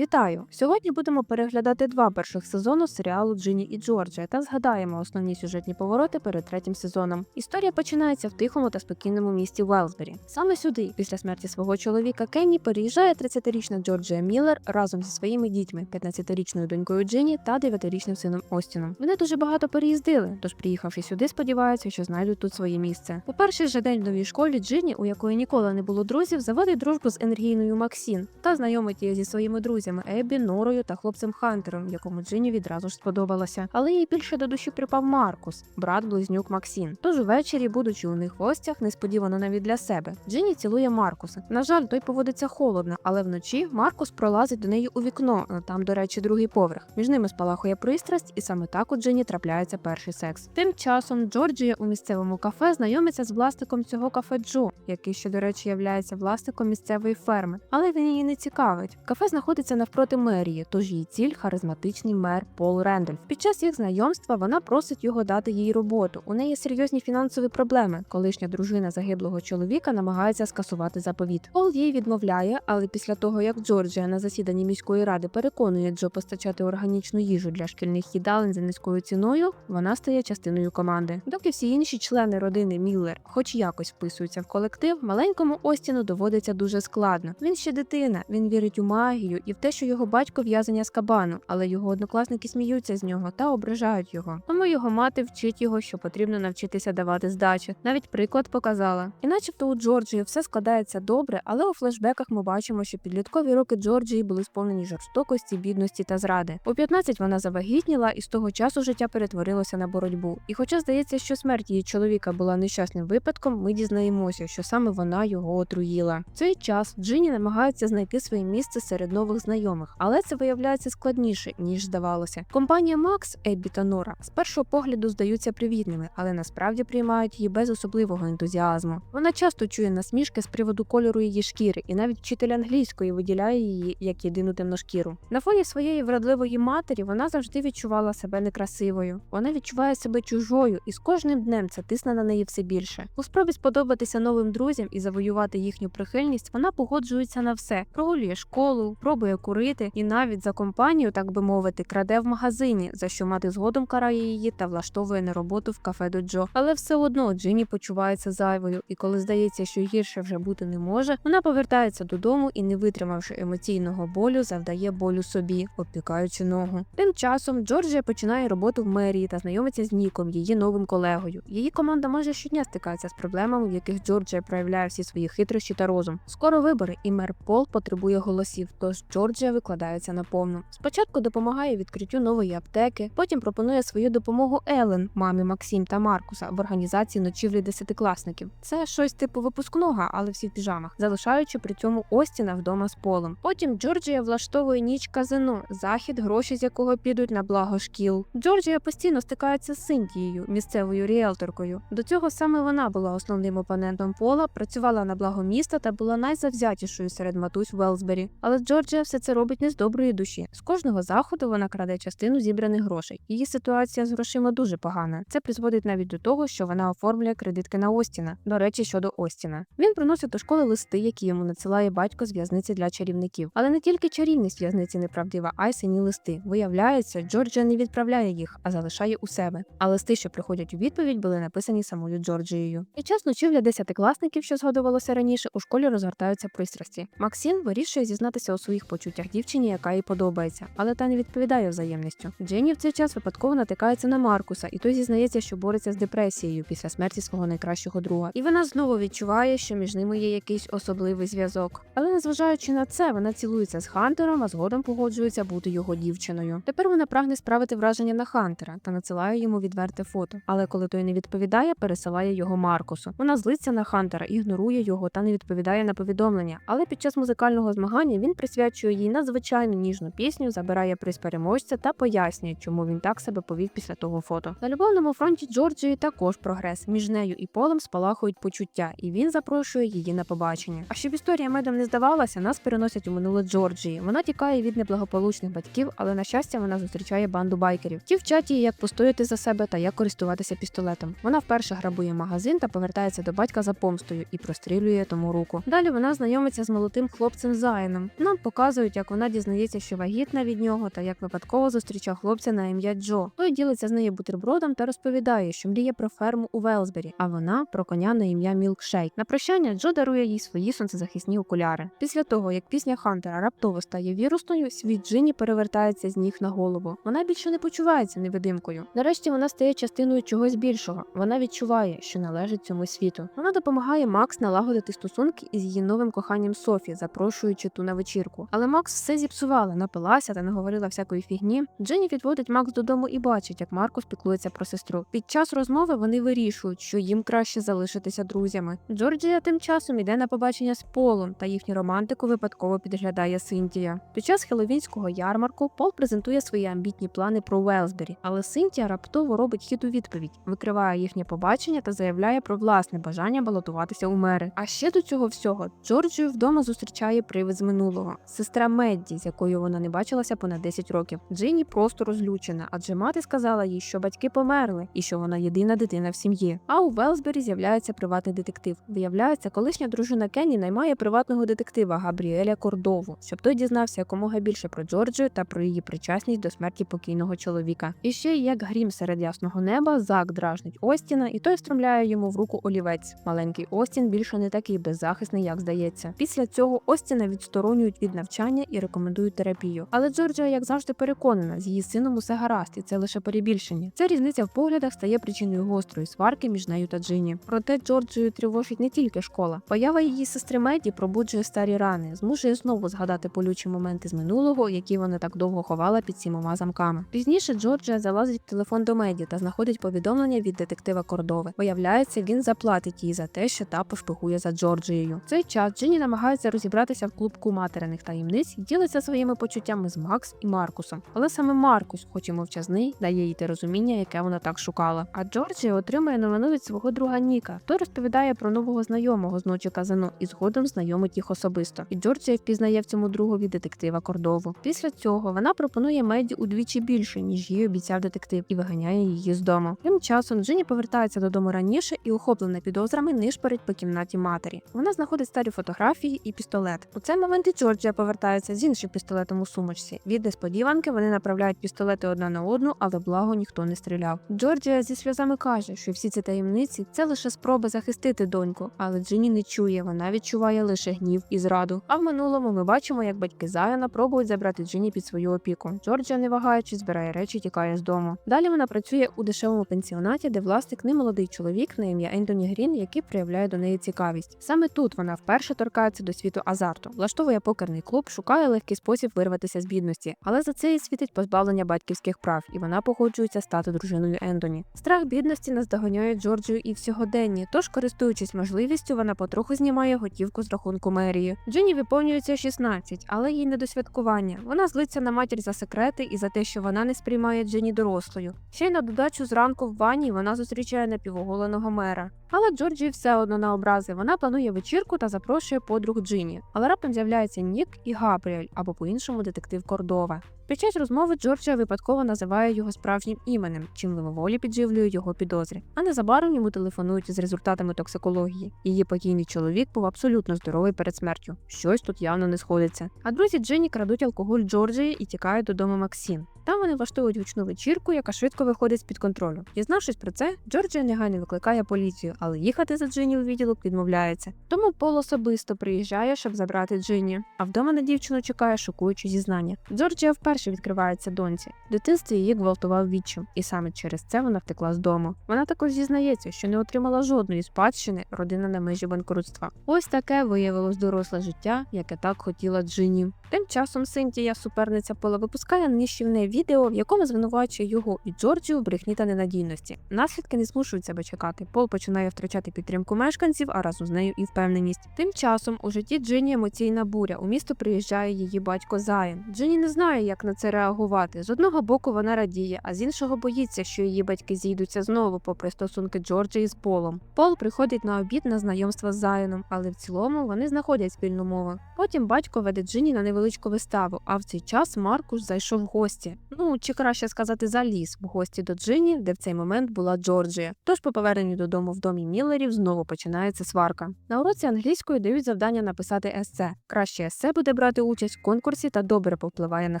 Вітаю! Сьогодні будемо переглядати два перших сезону серіалу Джині і Джорджія та згадаємо основні сюжетні повороти перед третім сезоном. Історія починається в тихому та спокійному місті Велсбері. Саме сюди, після смерті свого чоловіка Кенні, переїжджає 30-річна Джорджія Міллер разом зі своїми дітьми, 15-річною донькою Джині та 9-річним сином Остіном. Вони дуже багато переїздили, тож приїхавши сюди, сподіваються, що знайдуть тут своє місце. У перший же день в новій школі Джині, у якої ніколи не було друзів, заводить дружбу з енергійною Максін та знайомить її зі своїми друзями Ебі, Норою та хлопцем Хантером, якому Джині відразу ж сподобалася. Але їй більше до душі припав Маркус, брат близнюк Максін. Тож увечері, будучи у них в гостях, несподівано навіть для себе, Джині цілує Маркуса. На жаль, той поводиться холодно, але вночі Маркус пролазить до неї у вікно. Там, до речі, другий поверх. Між ними спалахує пристрасть, і саме так у Джині трапляється перший секс. Тим часом Джорджія у місцевому кафе знайомиться з власником цього кафе Джо, який ще, до речі, являється власником місцевої ферми, але він її не цікавить. Кафе знаходиться навпроти мерії, тож її ціль харизматичний мер Пол Рендольф. Під час їх знайомства вона просить його дати їй роботу. У неї серйозні фінансові проблеми. Колишня дружина загиблого чоловіка намагається скасувати заповіт. Пол їй відмовляє, але після того як Джорджія на засіданні міської ради переконує Джо постачати органічну їжу для шкільних їдалень за низькою ціною, вона стає частиною команди. Доки всі інші члени родини Міллер, хоч якось вписуються в колектив, маленькому Остіну доводиться дуже складно. Він ще дитина, він вірить у магію і в те, що його батько в'язання з кабану, але його однокласники сміються з нього та ображають його. Тому його мати вчить його, що потрібно навчитися давати здачі. Навіть приклад показала. І начебто у Джорджії все складається добре, але у флешбеках ми бачимо, що підліткові роки Джорджії були сповнені жорстокості, бідності та зради. У 15 вона завагітніла, і з того часу життя перетворилося на боротьбу. І хоча здається, що смерть її чоловіка була нещасним випадком, ми дізнаємося, що саме вона його отруїла. В цей час Джині намагається знайти своє місце серед нових знайомих, але це виявляється складніше ніж здавалося. Компанія Макс, Еббі та Нора з першого погляду здаються привітними, але насправді приймають її без особливого ентузіазму. Вона часто чує насмішки з приводу кольору її шкіри, і навіть вчитель англійської виділяє її як єдину темношкіру. На фоні своєї вродливої матері вона завжди відчувала себе некрасивою. Вона відчуває себе чужою, і з кожним днем це тисне на неї все більше. У спробі сподобатися новим друзям і завоювати їхню прихильність, вона погоджується на все: прогулює школу, пробує курити і навіть за компанію, так би мовити, краде в магазині, за що мати згодом карає її та влаштовує на роботу в кафе до Джо. Але все одно Джині почувається зайвою, і коли здається, що гірше вже бути не може, вона повертається додому і, не витримавши емоційного болю, завдає болю собі, обпікаючи ногу. Тим часом Джорджія починає роботу в мерії та знайомиться з Ніком, її новим колегою. Її команда майже щодня стикається з проблемами, в яких Джорджія проявляє всі свої хитрощі та розум. Скоро вибори, і мер Пол потребує голосів, тож Джорджія викладається на повну. Спочатку допомагає відкриттю нової аптеки, потім пропонує свою допомогу Елен, мамі Максим та Маркуса в організації ночівлі десятикласників. Це щось типу випускного, але всі в піжамах, залишаючи при цьому Остіна вдома з полом. Потім Джорджія влаштовує ніч казино, захід, гроші з якого підуть на благо шкіл. Джорджія постійно стикається з Синтією, місцевою ріелторкою. До цього саме вона була основним опонентом пола, працювала на благо міста та була найзавзятішою серед матусь Велсбері. Але Джорджія все це робить не з доброї душі. З кожного заходу вона краде частину зібраних грошей. Її ситуація з грошима дуже погана. Це призводить навіть до того, що вона оформлює кредитки на Остіна. До речі, щодо Остіна. Він приносить до школи листи, які йому надсилає батько з в'язниці для чарівників. Але не тільки чарівність в'язниці неправдива, а й сині листи. Виявляється, Джорджія не відправляє їх, а залишає у себе. А листи, що приходять у відповідь, були написані самою Джорджією. Під час ночівля десятикласників, що згадувалося раніше, у школі розгортаються пристрасті. Максим вирішує зізнатися у своїх почуттях дівчині, яка їй подобається, але та не відповідає взаємністю. Дженні в цей час випадково натикається на Маркуса, і той зізнається, що бореться з депресією після смерті свого найкращого друга. І вона знову відчуває, що між ними є якийсь особливий зв'язок. Але незважаючи на це, вона цілується з Хантером, а згодом погоджується бути його дівчиною. Тепер вона прагне справити враження на Хантера та надсилає йому відверте фото. Але коли той не відповідає, пересилає його Маркусу. Вона злиться на Хантера, ігнорує його та не відповідає на повідомлення. Але під час музикального змагання він присвячує їй надзвичайно ніжну пісню, забирає приз переможця та пояснює, чому він так себе повів після того фото. На любовному фронті Джорджії також прогрес. Між нею і полем спалахують почуття, і він запрошує її на побачення. А щоб історія медом не здавалася, нас переносять у минуле Джорджії. Вона тікає від неблагополучних батьків, але на щастя вона зустрічає банду байкерів. Ті вчать її, як постояти за себе та як користуватися пістолетом. Вона вперше грабує магазин та повертається до батька за помстою і прострілює тому руку. Далі вона знайомиться з молодим хлопцем Зайном. Нам показують згадують, як вона дізнається, що вагітна від нього, та як випадково зустрічав хлопця на ім'я Джо. Той ділиться з нею бутербродом та розповідає, що мріє про ферму у Велсбері, а вона про коня на ім'я Мілкшейк. На прощання Джо дарує їй свої сонцезахисні окуляри. Після того, як пісня Хантера раптово стає вірусною, світ Джині перевертається з ніг на голову. Вона більше не почувається невидимкою. Нарешті вона стає частиною чогось більшого. Вона відчуває, що належить цьому світу. Вона допомагає Макс налагодити стосунки із її новим коханням Софі, запрошуючи ту на вечірку. Але Макс все зіпсувала, напилася та наговорила всякої фігні. Джині відводить Макс додому і бачить, як Маркус піклується про сестру. Під час розмови вони вирішують, що їм краще залишитися друзями. Джорджія тим часом іде на побачення з Полом, та їхню романтику випадково підглядає Синтія. Під час хеловінського ярмарку Пол презентує свої амбітні плани про Велсбері, але Синтія раптово робить хід у відповідь, викриває їхнє побачення та заявляє про власне бажання балотуватися у мери. А ще до цього всього Джорджію вдома зустрічає привид з минулого, сестра Медді, з якою вона не бачилася понад 10 років. Джині просто розлючена, адже мати сказала їй, що батьки померли і що вона єдина дитина в сім'ї. А у Велсбері з'являється приватний детектив. Виявляється, колишня дружина Кенні наймає приватного детектива Габріеля Кордову, щоб той дізнався якомога більше про Джорджію та про її причасність до смерті покійного чоловіка. І ще як грім серед ясного неба, Зак дражнить Остіна, і той встромляє йому в руку олівець. Маленький Остін більше не такий беззахисний, як здається. Після цього Остіна відсторонюють від навчання і рекомендують терапію. Але Джорджія, як завжди, переконана, з її сином усе гаразд, і це лише перебільшення. Ця різниця в поглядах стає причиною гострої сварки між нею та Джині. Проте Джорджію тривожить не тільки школа. Поява її сестри Меді пробуджує старі рани, змушує знову згадати болючі моменти з минулого, які вона так довго ховала під сімома замками. Пізніше Джорджія залазить в телефон до Меді та знаходить повідомлення від детектива Кордови. Виявляється, він заплатить їй за те, що та пошпигує за Джорджією. В цей час Джині намагається розібратися в клубку материних таємниць і ділиться своїми почуттями з Макс і Маркусом. Але саме Маркус, хоч і мовчазний, дає їй те розуміння, яке вона так шукала. А Джорджія отримує новину від свого друга Ніка. Той розповідає про нового знайомого з ночі казано і згодом знайомить їх особисто. І Джорджія впізнає в цьому другові детектива Кордову. Після цього вона пропонує Меді удвічі більше, ніж їй обіцяв детектив, і виганяє її з дому. Тим часом Джині повертається додому раніше і, охоплена підозрами, нишпорить по кімнаті матері. Вона знаходить старі фотографії і пістолет. У цей момент і Джорджія повертається з іншим пістолетом у сумочці. Від несподіванки вони направляють пістолети одна на одну, але благо ніхто не стріляв. Джорджія зі сльозами каже, що всі ці таємниці це лише спроба захистити доньку, але Джині не чує, вона відчуває лише гнів і зраду. А в минулому ми бачимо, як батьки Зайона пробують забрати Джині під свою опіку. Джорджія, не вагаючись, збирає речі, тікає з дому. Далі вона працює у дешевому пенсіонаті, де власник немолодий чоловік на ім'я Ентоні Грін, який проявляє до неї цікавість. Саме тут вона вперше торкається до світу азарту, влаштовує покерний клуб, шукає легкий спосіб вирватися з бідності, але за це їй світить позбавлення батьківських прав, і вона погоджується стати дружиною Ентоні. Страх бідності наздоганяє Джорджію і в сьогоденні, тож, користуючись можливістю, вона потроху знімає готівку з рахунку мерії. Джині виповнюється 16, але їй не до святкування. Вона злиться на матір за секрети і за те, що вона не сприймає Джині дорослою. Ще й на додачу зранку в ванні вона зустрічає напівоголеного мера. Але Джорджі все одно на образи. Вона планує вечірку та запрошує подруг Джині. Але раптом з'являється Нік і Габріель, або по-іншому детектив Кордова. Під час розмови Джорджія випадково називає його справжнім іменем, чим мимоволі підживлює його підозри. А незабаром йому телефонують з результатами токсикології. Її покійний чоловік був абсолютно здоровий перед смертю. Щось тут явно не сходиться. А друзі Джині крадуть алкоголь Джорджії і тікають додому Максін. Там вони влаштовують гучну вечірку, яка швидко виходить з під контролю. Дізнавшись про це, Джорджія негайно викликає поліцію, але їхати за Джині у відділок відмовляється. Тому Пол особисто приїжджає, щоб забрати Джині. А вдома на дівчину чекає шокуюче зізнання. Джорджія вперше відкривається доньці. В дитинстві її гвалтував відчим, і саме через це вона втекла з дому. Вона також зізнається, що не отримала жодної спадщини, родина на межі банкрутства. Ось таке виявилось доросле життя, яке так хотіла Джині. Тим часом Синтія, суперниця Пола, випускає нищівне відео, в якому звинувачує його і Джорджію в брехні та ненадійності. Наслідки не змушують себе чекати. Пол починає втрачати підтримку мешканців, а разом з нею і впевненість. Тим часом у житті Джині емоційна буря. У місто приїжджає її батько Заян. Джині не знає, як на це реагувати. З одного боку вона радіє, а з іншого боїться, що її батьки зійдуться знову, попри стосунки Джорджії з Полом. Пол приходить на обід на знайомство з Зайоном, але в цілому вони знаходять спільну мову. Потім батько веде Джині на невеличку виставу, а в цей час Маркус зайшов в гості. Ну чи краще сказати, заліз в гості до Джині, де в цей момент була Джорджія. Тож по поверненню додому в домі Міллерів знову починається сварка. На уроці англійської дають завдання написати есе. Краще есе буде брати участь в конкурсі та добре повпливає на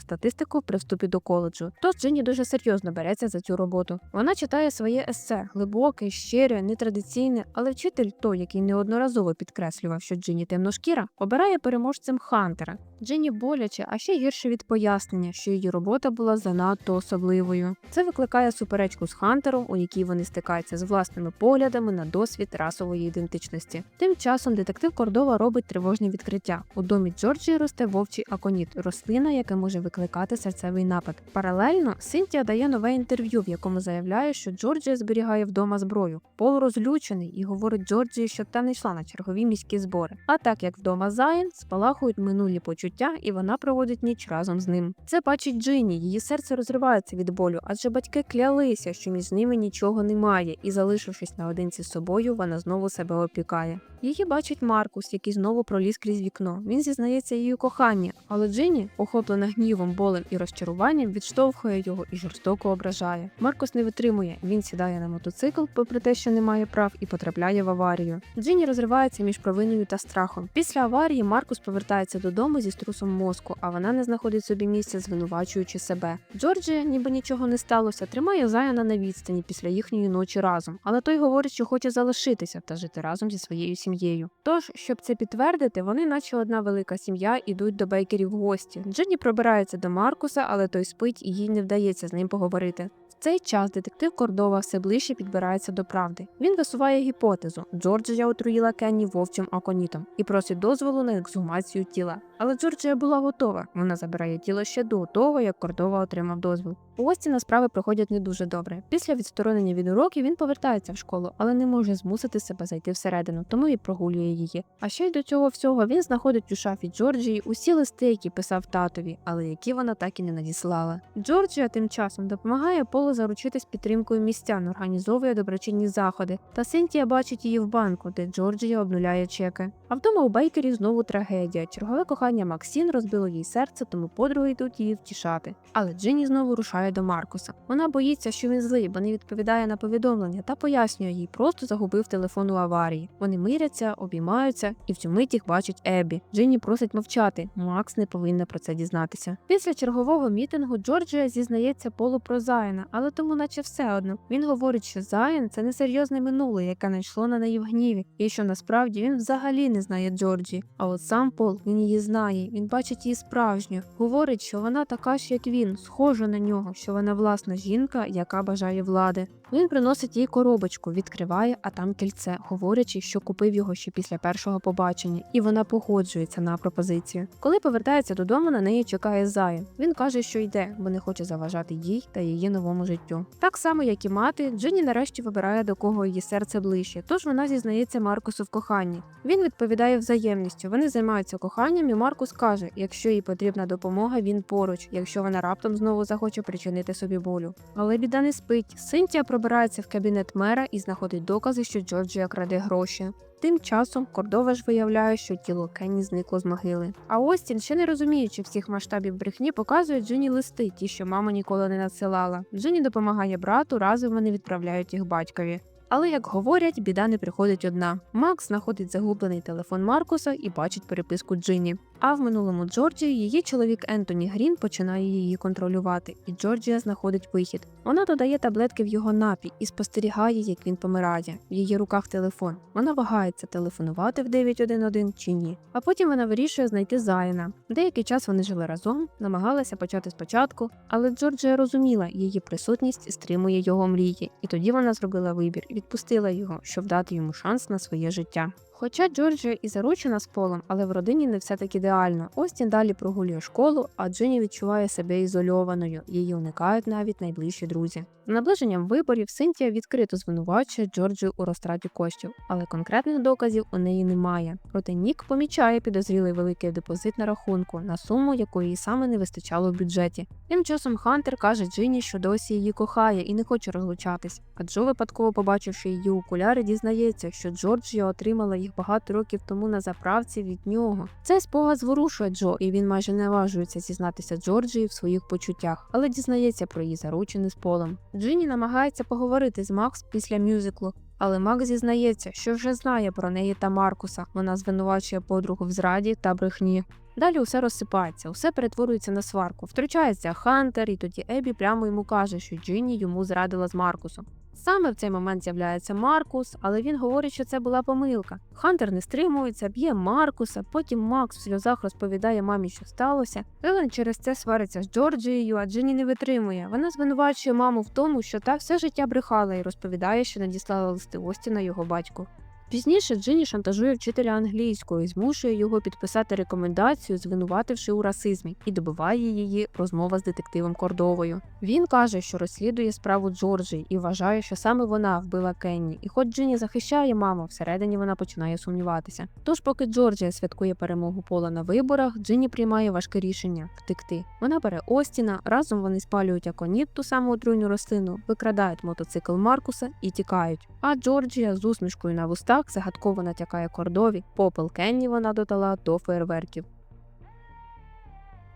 статистику при вступі до коледжу. Тож Джині дуже серйозно береться за цю роботу. Вона читає своє есе, глибоке, щире, нетрадиційне, але вчитель той, який неодноразово підкреслював, що Джині темношкіра, обирає переможцем Хантера. Джині боляче, а ще гірше від пояснення, що її робота була занадто особливою. Це викликає суперечку з Хантером, у якій вони стикаються з власними поглядами на досвід расової ідентичності. Тим часом детектив Кордова робить тривожне відкриття. У домі Джорджії росте вовчий аконіт, рослина, яка може викликати серцевий напад. Паралельно Синтія дає нове інтерв'ю, в якому заявляє, що Джорджія зберігає вдома зброю. Пол розлючений і говорить Джорджії, що та не йшла на чергові міські збори. А так як вдома Зайн спалахують минулі почуття, і вона проводить ніч разом з ним. Це бачить Джині, її серце розривається від болю, адже батьки клялися, що між ними нічого немає, і, залишившись наодинці з собою, вона знову себе опікає. Її бачить Маркус, який знову проліз крізь вікно. Він зізнається її у коханні, але Джині, охоплена гнівом, болем і розчаруванням, відштовхує його і жорстоко ображає. Маркус не витримує. Він сідає на мотоцикл, попри те, що не має прав, і потрапляє в аварію. Джині розривається між провиною та страхом. Після аварії Маркус повертається додому зі струсом мозку, а вона не знаходить собі місця, звинувачуючи себе. Джорджія, ніби нічого не сталося, тримає Заяна на відстані після їхньої ночі разом, але той говорить, що хоче залишитися та жити разом зі своєю сім'єю. Тож, щоб це підтвердити, вони, наче одна велика сім'я, ідуть до Бейкерів в гості. Джині пробирається до Маркуса, але той спить і їй не вдається з ним поговорити. Цей час детектив Кордова все ближче підбирається до правди. Він висуває гіпотезу: Джорджія отруїла Кенні вовчим аконітом і просить дозволу на ексгумацію тіла. Але Джорджія була готова. Вона забирає тіло ще до того, як Кордова отримав дозвіл. У Остіна справи проходять не дуже добре. Після відсторонення від уроків він повертається в школу, але не може змусити себе зайти всередину, тому і прогулює її. А ще й до цього всього він знаходить у шафі Джорджії усі листи, які писав татові, але які вона так і не надіслала. Джорджія тим часом допомагає Полу заручитись підтримкою містян, організовує доброчинні заходи. Та Синтія бачить її в банку, де Джорджія обнуляє чеки. А вдома у Бейкері знову трагедія. Чергове кохання Максін розбило їй серце, тому подруги йдуть її втішати. Але Джині знову рушає до Маркуса. Вона боїться, що він злий, бо не відповідає на повідомлення та пояснює їй, просто загубив телефон у аварії. Вони миряться, обіймаються, і в цю мить їх бачить Еббі. Джині просить мовчати. Макс не повинна про це дізнатися. Після чергового мітингу Джорджія зізнається Полу про Зайна, але тому, наче все одно. Він говорить, що Зайн це несерйозне минуле, яке найшло на неї в гніві, і що насправді він взагалі не знає Джорджі. А от сам Пол він її знає. Він бачить її справжню. Говорить, що вона така ж, як він, схожа на нього, що вона власна жінка, яка бажає влади. Він приносить їй коробочку, відкриває, а там кільце, говорячи, що купив його ще після першого побачення, і вона погоджується на пропозицію. Коли повертається додому, на неї чекає Зайн. Він каже, що йде, бо не хоче заважати їй та її новому життю. Так само, як і мати, Джині нарешті вибирає до кого її серце ближче, тож вона зізнається Маркусу в коханні. Він відповідає взаємністю. Вони займаються коханням, і Маркус каже: якщо їй потрібна допомога, він поруч, якщо вона раптом знову захоче причинити собі болю. Але біда не спить. Синтія пробирається в кабінет мера і знаходить докази, що Джорджія краде гроші. Тим часом Кордова ж виявляє, що тіло Кенні зникло з могили. А Остін, ще не розуміючи всіх масштабів брехні, показує Джині листи, ті, що мама ніколи не надсилала. Джині допомагає брату, разом вони відправляють їх батькові. Але як говорять, біда не приходить одна. Макс знаходить загублений телефон Маркуса і бачить переписку Джині. А в минулому Джорджії її чоловік Ентоні Грін починає її контролювати, і Джорджія знаходить вихід. Вона додає таблетки в його напій і спостерігає, як він помирає. В її руках телефон. Вона вагається телефонувати в 911 чи ні. А потім вона вирішує знайти Зайна. Деякий час вони жили разом, намагалися почати спочатку, але Джорджія розуміла, її присутність стримує його мрії, і тоді вона зробила вибір відпустила його, щоб дати йому шанс на своє життя. Хоча Джорджія і заручена з полом, але в родині не все так ідеально. Остін далі прогулює школу, а Джині відчуває себе ізольованою. Її уникають навіть найближчі друзі. З наближенням виборів Синтія відкрито звинувачує Джорджію у розтраті коштів, але конкретних доказів у неї немає. Проте Нік помічає підозрілий великий депозит на рахунку, на суму якої саме не вистачало в бюджеті. Тим часом Хантер каже Джині, що досі її кохає і не хоче розлучатись. А Джо, випадково побачивши її окуляри, дізнається, що Джорджія отримала багато років тому на заправці від нього. Цей спогад зворушує Джо, і він майже не наважується зізнатися Джорджії в своїх почуттях, але дізнається про її заручини з полем. Джині намагається поговорити з Макс після мюзиклу. Але Макс зізнається, що вже знає про неї та Маркуса. Вона звинувачує подругу в зраді та брехні. Далі усе розсипається, усе перетворюється на сварку. Втручається Хантер, і тоді Ебі прямо йому каже, що Джині йому зрадила з Маркусом. Саме в цей момент з'являється Маркус, але він говорить, що це була помилка. Хантер не стримується, б'є Маркуса, потім Макс в сльозах розповідає мамі, що сталося. Елен через це свариться з Джорджією, а Джині не витримує. Вона звинувачує маму в тому, що та все життя брехала і розповідає, що надіслала листи Остіна його батьку. Пізніше Джині шантажує вчителя англійської, змушує його підписати рекомендацію, звинувативши у расизмі, і добиває її розмова з детективом Кордовою. Він каже, що розслідує справу Джорджії і вважає, що саме вона вбила Кенні. І хоч Джині захищає маму, всередині вона починає сумніватися. Тож, поки Джорджія святкує перемогу пола на виборах, Джині приймає важке рішення втекти. Вона бере Остіна, разом вони спалюють аконіт, ту саму отруйну рослину, викрадають мотоцикл Маркуса і тікають. А Джорджія з усмішкою на вустах загадково натякає кордові. Попел Кенні вона додала до фейерверків.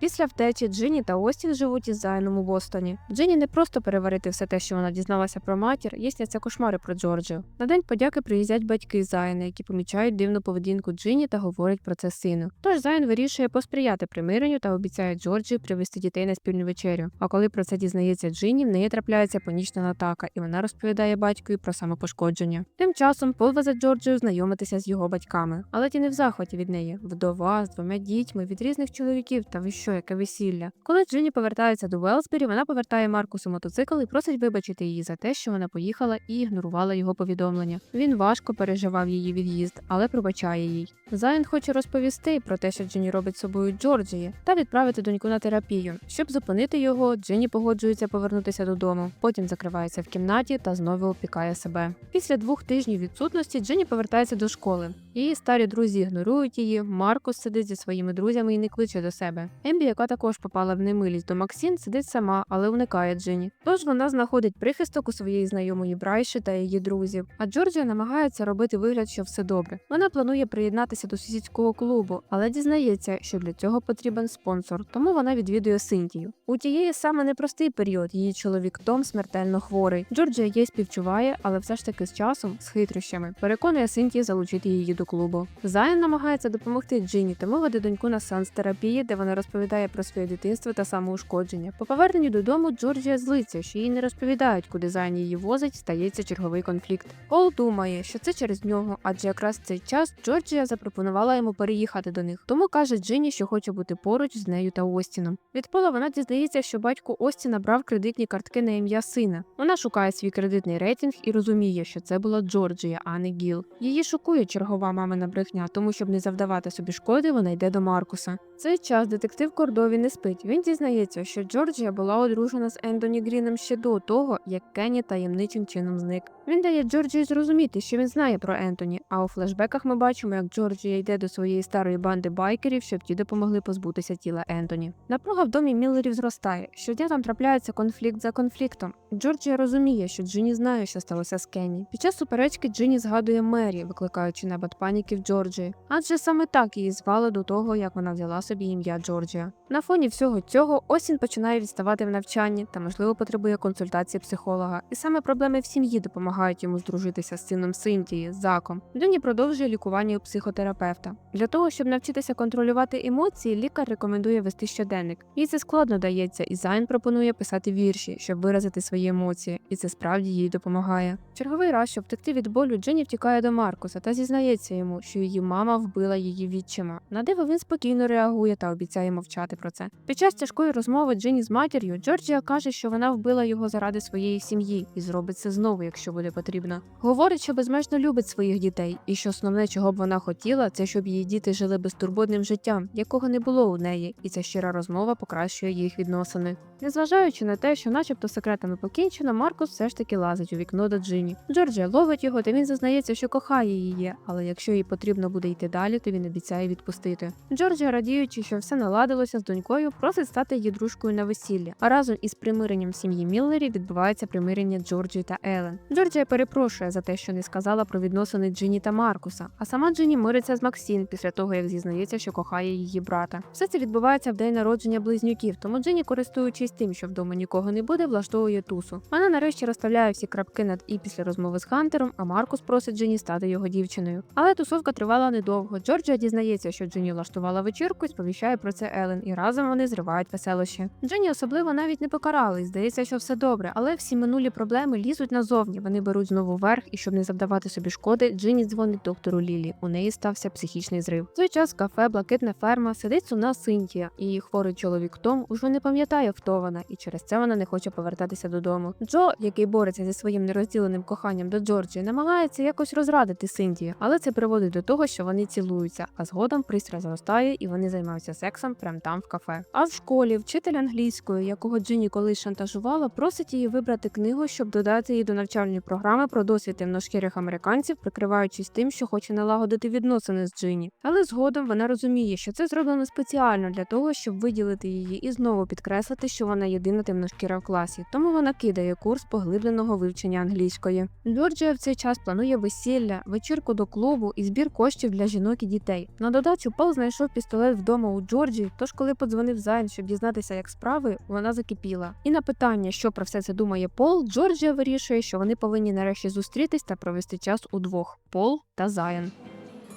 Після втечі Джині та Остін живуть із Зайном у Бостоні. Джині не просто переварити все те, що вона дізналася про матір, їсняться кошмари про Джорджію. На день подяки приїздять батьки Зайна, які помічають дивну поведінку Джині та говорять про це сину. Тож Зайн вирішує посприяти примиренню та обіцяє Джорджії привезти дітей на спільну вечерю. А коли про це дізнається Джині, в неї трапляється панічна атака, і вона розповідає батькові про самопошкодження. Тим часом Пол везе Джорджію знайомитися з його батьками, але ті не в захваті від неї. Вдова з двома дітьми від різних чоловіків та ви що, яке весілля. Коли Джині повертається до Велсбері, вона повертає Маркусу мотоцикл і просить вибачити її за те, що вона поїхала і ігнорувала його повідомлення. Він важко переживав її від'їзд, але пробачає їй. Зайн хоче розповісти про те, що Джині робить собою Джорджії, та відправити доньку на терапію. Щоб зупинити його, Джині погоджується повернутися додому. Потім закривається в кімнаті та знову опікає себе. Після двох тижнів відсутності Джині повертається до школи. Її старі друзі ігнорують її. Маркус сидить зі своїми друзями і не кличе до себе. Ембі, яка також попала в немилість до Максін, сидить сама, але уникає Джині. Тож вона знаходить прихисток у своєї знайомої Брайші та її друзів. А Джорджія намагається робити вигляд, що все добре. Вона планує приєднатися до сусідського клубу, але дізнається, що для цього потрібен спонсор, тому вона відвідує Синтію. У тієї саме непростий період її чоловік Том смертельно хворий. Джорджія їй співчуває, але все ж таки з часом, з хитрощами, переконує Синтію залучити її до клубу. Зайн намагається допомогти Джині, тому веде доньку на сеанс терапії, де вона розповідає про своє дитинство та самоушкодження. По поверненню додому Джорджія злиться, що їй не розповідають, куди Зайн її возить, стається черговий конфлікт. Кол думає, що це через нього, адже якраз цей час Джорджія запропонувала йому переїхати до них. Тому каже Джині, що хоче бути поруч з нею та Остіном. Від пола вона дізнається, що батько Остіна брав кредитні картки на ім'я сина. Вона шукає свій кредитний рейтинг і розуміє, що це була Джорджія, а не Гіл. Її шокує чергова мамина брехня, тому щоб не завдавати собі шкоди, вона йде до Маркуса. Цей час детектив Кордові не спить. Він дізнається, що Джорджія була одружена з Ентоні Гріном ще до того, як Кенні таємничим чином зник. Він дає Джорджії зрозуміти, що він знає про Ентоні. А у флешбеках ми бачимо, як Джорджія йде до своєї старої банди байкерів, щоб ті допомогли позбутися тіла Ентоні. Напруга в домі Міллерів зростає. Щодня там трапляється конфлікт за конфліктом. Джорджія розуміє, що Джині знає, що сталося з Кенні. Під час суперечки Джині згадує Мері, викликаючи набат паніки в Джорджії. Адже саме так її звали до того, як вона взяла собі ім'я Джорджія. На фоні всього цього Осін починає відставати в навчанні та, можливо, потребує консультації психолога. І саме проблеми в сім'ї допомагають йому здружитися з сином Синтії, Заком. Джині продовжує лікування у психотерапевта. Для того, щоб навчитися контролювати емоції, лікар рекомендує вести щоденник. Їй це складно дається, і Зайн пропонує писати вірші, щоб виразити свої емоції, і це справді їй допомагає. Черговий раз, щоб втекти від болю, Джині втікає до Маркуса та зізнається йому, що її мама вбила її відчима. На диво він спокійно реагує та обіцяє мовчати мовчати про це. Під час тяжкої розмови Джині з матір'ю Джорджія каже, що вона вбила його заради своєї сім'ї і зробить це знову, якщо буде потрібно. Говорить, що безмежно любить своїх дітей, і що основне, чого б вона хотіла, це щоб її діти жили безтурботним життям, якого не було у неї, і ця щира розмова покращує їх відносини. Незважаючи на те, що, начебто, секретами покінчено, Маркус все ж таки лазить у вікно до Джині. Джорджія ловить його, та він зазнається, що кохає її, але якщо їй потрібно буде йти далі, то він обіцяє відпустити. Джорджія, радіючи, що все наладилося з донькою, просить стати її дружкою на весіллі. А разом із примиренням сім'ї Міллерів відбувається примирення Джорджії та Елен. Джорджія перепрошує за те, що не сказала про відносини Джині та Маркуса, а сама Джині мириться з Максін після того, як зізнається, що кохає її брата. Все це відбувається в день народження близнюків, тому Джині, користуючись тим, що вдома нікого не буде, влаштовує тусу. Вона нарешті розставляє всі крапки над і після розмови з Хантером, а Маркус просить Джині стати його дівчиною. Але тусовка тривала недовго. Джорджія дізнається, що Джині влаштувала вечірку і сповіщає про це Елен, і разом вони зривають веселощі. Джині особливо навіть не покарали, здається, що все добре, але всі минулі проблеми лізуть назовні. Вони беруть знову верх, і щоб не завдавати собі шкоди, Джині дзвонить доктору Лілі. У неї стався психічний зрив. В той час кафе Блакитна ферма сидить сумна Синтія, її хворий чоловік Том уже не пам'ятає, хто вона, і через це вона не хоче повертатися додому. Джо, який бореться зі своїм нерозділеним коханням до Джорджії, намагається якось розрадити Синтію, але це приводить до того, що вони цілуються, а згодом пристрій зростає і вони займаються сексом прямо там в кафе. А в школі вчитель англійської, якого Джині колись шантажувала, просить її вибрати книгу, щоб додати її до навчальної програми про досвід темношкірих американців, прикриваючись тим, що хоче налагодити відносини з Джині. Але згодом вона розуміє, що це зроблено спеціально для того, щоб виділити її і знову підкреслити, що вона єдина темношкіра в класі. Тому вона кидає курс поглибленого вивчення англійської. Джорджія в цей час планує весілля, вечірку до клубу і збір коштів для жінок і дітей. На додачу Пол знайшов пістолет вдома у Джорджії, тож коли подзвонив Зайн, щоб дізнатися, як справи, вона закипіла. І на питання, що про все це думає Пол, Джорджія вирішує, що вони повинні нарешті зустрітись та провести час удвох Пол та Зайн.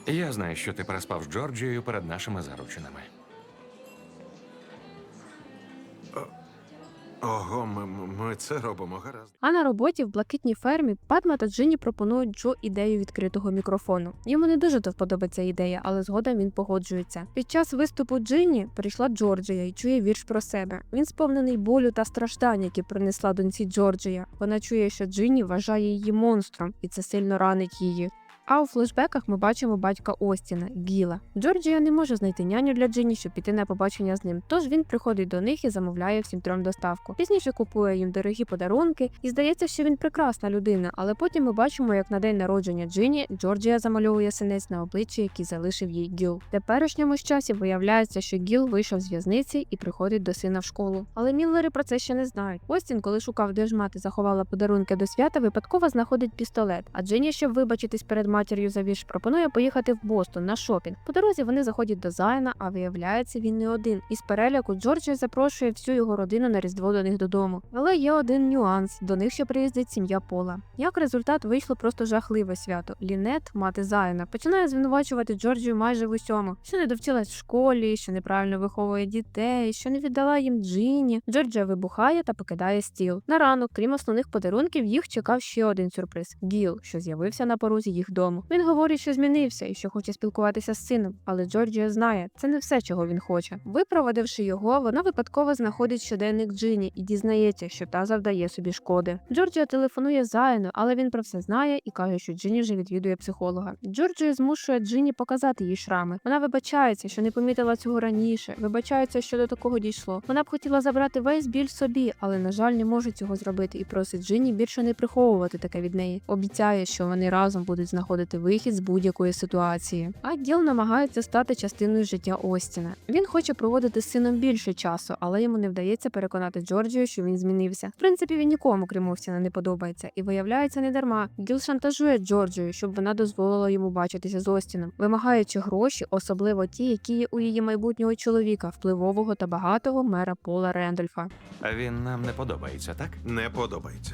Я знаю, що ти переспав з Джорджією перед нашими заручинами. Ого, ми, ми це робимо гаразд. А на роботі в блакитній фермі Падма та Джині пропонують Джо ідею відкритого мікрофону. Йому не дуже то вподобається ідея, але згодом він погоджується. Під час виступу Джині прийшла Джорджія і чує вірш про себе. Він сповнений болю та страждань, які принесла доньці Джорджія. Вона чує, що Джині вважає її монстром, і це сильно ранить її. А у флешбеках ми бачимо батька Остіна Гіла. Джорджія не може знайти няню для Джині, щоб піти на побачення з ним. Тож він приходить до них і замовляє всім трьом доставку. Пізніше купує їм дорогі подарунки, і здається, що він прекрасна людина. Але потім ми бачимо, як на день народження Джині Джорджія замальовує синець на обличчі, який залишив їй Гіл. В теперішньому часі виявляється, що Гіл вийшов з в'язниці і приходить до сина в школу. Але Міллери про це ще не знають. Остін, коли шукав, де ж мати заховала подарунки до свята, випадково знаходить пістолет. А Джині, щоб вибачитись перед матір'ю за вірш, пропонує поїхати в Бостон на шопінг. По дорозі вони заходять до Зайна, а виявляється, він не один. Із переляку Джорджія запрошує всю його родину на різдво до них додому. Але є один нюанс: до них ще приїздить сім'я Пола. Як результат, вийшло просто жахливе свято. Лінет, мати Зайна, починає звинувачувати Джорджію майже в усьому, що не довчилась в школі, що неправильно виховує дітей, що не віддала їм Джині. Джорджія вибухає та покидає стіл. На ранок, крім основних подарунків, їх чекав ще один сюрприз Гіл, що з'явився на порозі їх дому. Він говорить, що змінився і що хоче спілкуватися з сином, але Джорджія знає, це не все, чого він хоче. Випроводивши його, вона випадково знаходить щоденник Джині і дізнається, що та завдає собі шкоди. Джорджія телефонує Зайну, але він про все знає і каже, що Джині вже відвідує психолога. Джорджія змушує Джині показати їй шрами. Вона вибачається, що не помітила цього раніше. Вибачається, що до такого дійшло. Вона б хотіла забрати весь біль собі, але на жаль, не може цього зробити і просить Джині більше не приховувати таке від неї. Обіцяє, що вони разом будуть знаходити вихід з будь-якої ситуації. А Гіл намагається стати частиною життя Остіна. Він хоче проводити з сином більше часу, але йому не вдається переконати Джорджію, що він змінився. В принципі, він нікому, крім Остіна, не подобається, і виявляється не дарма. Гіл шантажує Джорджію, щоб вона дозволила йому бачитися з Остіном, вимагаючи гроші, особливо ті, які є у її майбутнього чоловіка, впливового та багатого мера Пола Рендольфа. А він нам не подобається, так? Не подобається.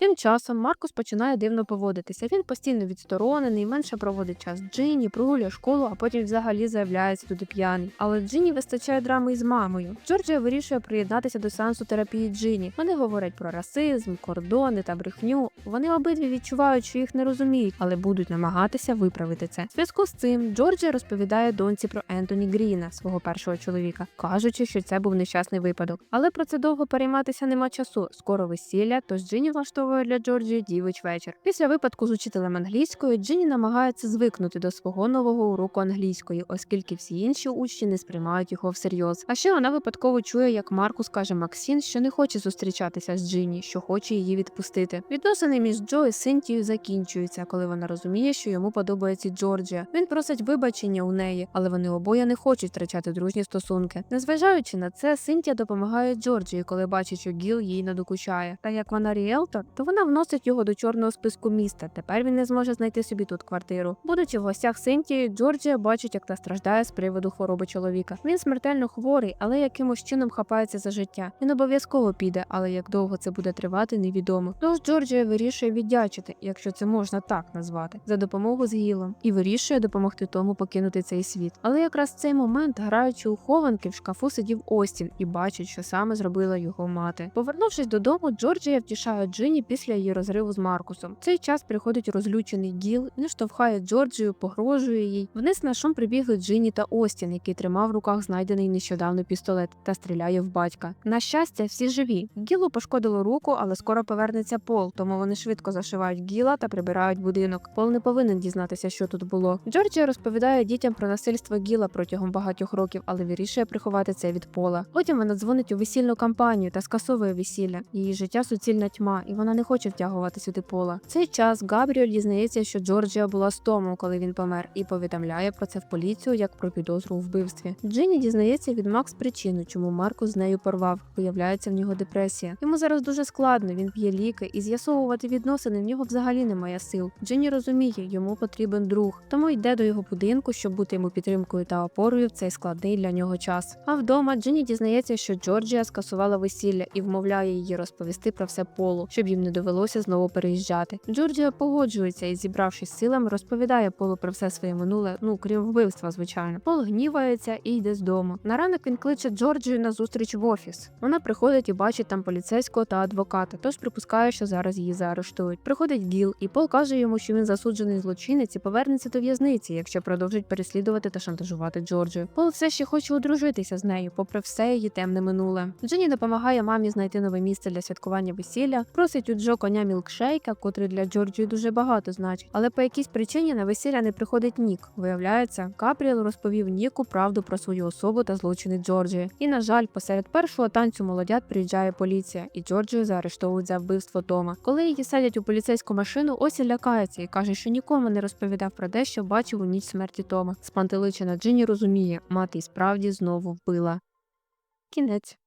Тим часом Маркус починає дивно поводитися. Він постійно відсторонений, менше проводить час Джині, прогулює школу, а потім взагалі заявляється туди п'яний. Але Джині вистачає драми із мамою. Джорджія вирішує приєднатися до сеансу терапії Джині. Вони говорять про расизм, кордони та брехню. Вони обидві відчувають, що їх не розуміють, але будуть намагатися виправити це. В зв'язку з цим Джорджія розповідає доньці про Ентоні Гріна, свого першого чоловіка, кажучи, що це був нещасний випадок. Але про це довго перейматися нема часу. Скоро весілля, тож Джині влаштовує для Джорджії дівич вечір. Після випадку з учителем англійської Джині намагається звикнути до свого нового уроку англійської, оскільки всі інші учні не сприймають його всерйоз. А ще вона випадково чує, як Маркус каже Максін, що не хоче зустрічатися з Джині, що хоче її відпустити. Відносини між Джо і Синтією закінчуються, коли вона розуміє, що йому подобається Джорджія. Він просить вибачення у неї, але вони обоє не хочуть втрачати дружні стосунки. Незважаючи на це, Синтія допомагає Джорджії, коли бачить, що Гіл їй надокучає. Та як вона ріелтор, то вона вносить його до чорного списку міста. Тепер він не зможе знайти собі тут квартиру. Будучи в гостях Синтії, Джорджія бачить, як та страждає з приводу хвороби чоловіка. Він смертельно хворий, але якимось чином хапається за життя. Він обов'язково піде, але як довго це буде тривати, невідомо. Тож Джорджія вирішує віддячити, якщо це можна так назвати, за допомогу з Гілом, і вирішує допомогти тому покинути цей світ. Але якраз в цей момент, граючи у хованки, в шкафу сидів Остін і бачить, що саме зробила його мати. Повернувшись додому, Джорджія втішає Джині після її розриву з Маркусом. В цей час приходить розлючений Гіл, він штовхає Джорджію, погрожує їй. Вниз на шум прибігли Джині та Остін, який тримав в руках знайдений нещодавно пістолет та стріляє в батька. На щастя, всі живі. Гілу пошкодило руку, але скоро повернеться Пол, тому вони швидко зашивають Гіла та прибирають будинок. Пол не повинен дізнатися, що тут було. Джорджія розповідає дітям про насильство Гіла протягом багатьох років, але вирішує приховати це від Пола. Потім вона дзвонить у весільну кампанію та скасовує весілля. Її життя суцільна тьма, і вона не хоче втягувати сюди Пола. Цей час Габріель дізнається, що Джорджія була з Томом, коли він помер, і повідомляє про це в поліцію як про підозру у вбивстві. Джинні дізнається від Макс причину, чому Маркус з нею порвав. Виявляється, в нього депресія. Йому зараз дуже складно, він п'є ліки, і з'ясовувати відносини в нього взагалі немає сил. Джинні розуміє, йому потрібен друг, тому йде до його будинку, щоб бути йому підтримкою та опорою в цей складний для нього час. А вдома Джинні дізнається, що Джорджія скасувала весілля і вмовляє її розповісти про все полу, щоб їм не довелося знову переїжджати. Джорджія погоджується і, зібравшись силами, розповідає полу про все своє минуле, ну крім вбивства, звичайно. Пол гнівається і йде з дому. На ранок він кличе Джорджію на зустріч в офіс. Вона приходить і бачить там поліцейського та адвоката, тож припускає, що зараз її заарештують. Приходить Гіл, і Пол каже йому, що він засуджений злочинець і повернеться до в'язниці, якщо продовжить переслідувати та шантажувати Джорджію. Пол все ще хоче одружитися з нею, попри все її темне минуле. Дженні допомагає мамі знайти нове місце для святкування весілля, просить у Джо коня мілкшейка, котрий для Джорджії дуже багато значить. Але по якійсь причині на весілля не приходить Нік. Виявляється, Капріел розповів Ніку правду про свою особу та злочини Джорджії. І на жаль, посеред першого танцю молодят приїжджає поліція, і Джорджію заарештовують за вбивство Тома. Коли її садять у поліцейську машину, Осі лякається і каже, що нікому не розповідав про те, що бачив у ніч смерті Тома. Спантеличена Джині розуміє, мати і справді знову вбила. Кінець.